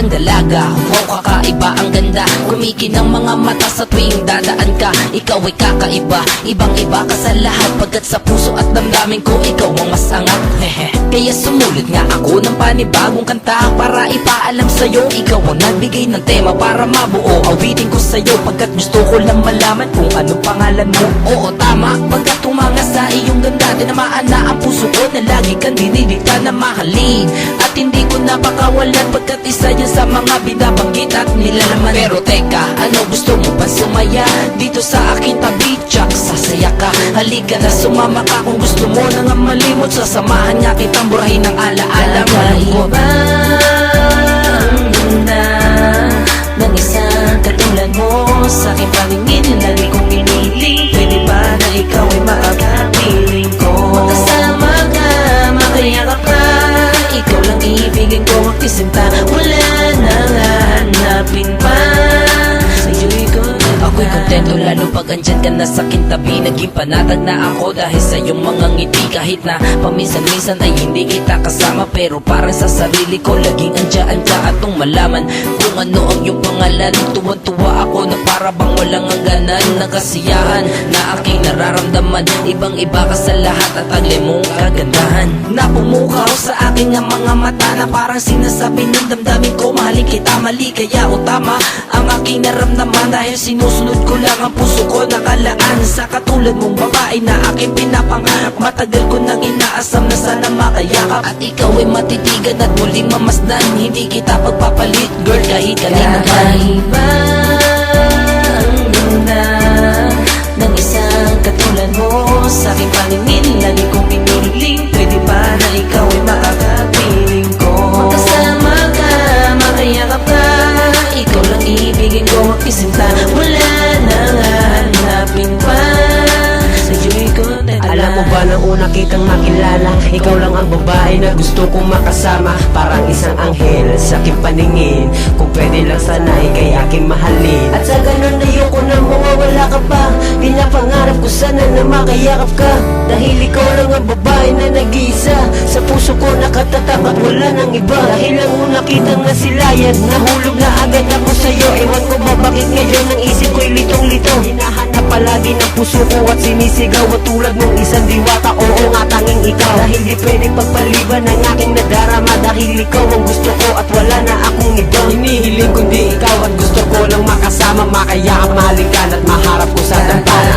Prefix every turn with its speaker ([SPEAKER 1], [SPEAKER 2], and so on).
[SPEAKER 1] isang dalaga. Wow, kakaiba ang ganda. Kumikinang mga mata sa tuwing dadaan ka. Ikaw ay kakaiba. Ibang iba ka sa lahat. Pagkat sa puso at damdamin ko Ikaw ang mas angat. Kaya sumulit nga ako ng panibagong kanta Para ipaalam sa'yo. Ikaw ang nagbigay ng tema Para mabuo awitin ko sa'yo. Pagkat gusto ko lang malaman Kung anong pangalan mo. Oo tama. Pagkat tumanga sa iyong ganda Tinamaan na ang puso ko Na lagi kang dinidikta na mahalin. At hindi napakawalan Pagkat isa yan sa mga binabanggit At nilalaman. Pero teka, ano gusto mo pa sumaya? Dito sa akin tabi Tsak, sasaya ka. Halika na sumama ka Kung gusto mo na nga malimot. Sasamahan nga kitang burahin ng alaala. Malungkot. ang ka na sa kintabi Naging panatag na ako dahil sa iyong mga ngiti. Kahit na paminsan-minsan ay hindi kita kasama Pero parang sa sarili ko laging andyan ka At nung malaman kung ano ang iyong pangalan Tuwan-tuwa ako na para bang walang hangganan. Ng kasiyahan na aking nararamdaman Ibang iba ka sa lahat at taglay mong kagandahan. Napumukaw sa aking mga mata Na parang sinasabi ng damdamin ko kita mali kaya o tama. Ang aking naramdaman dahil sinusunod ko lang ang puso ko Nakalaan sa katulad mong babae na aking pinapangarap Matagal ko nang inaasam na sana makayakap. At ikaw ay matitigan at muling mamasdan. Hindi kita pagpapalit girl kahit kanina. Pa Kakaiba ang ganda mo ba nang
[SPEAKER 2] una kitang makilala? Ikaw lang ang babae na gusto kong makasama. Parang isang anghel sa aking paningin. Kung pwede lang sana ikay aking mahalin. At sa ganun ayoko na mawawala ka pa. Pinapangarap ko sana na makayakap ka. Dahil ikaw lang ang babae na nag-iisa. Sa puso ko nakatatak at wala nang iba. Dahil ang una kitang nasilayan Nahulog na agad ako sa'yo. Ewan ko ba bakit ngayon ang isip ko'y litong-lito. Hinahanap palagi ng puso ko at sinisigaw At tulad mong isang diwata, oo nga tanging ikaw Dahil di pwedeng pagpaliban ang aking nadarama Dahil ikaw ang gusto ko at wala na akong iba. Hinihiling kundi ikaw at gusto ko lang makasama Makayakap, mahalikan at maharap ko sa dambana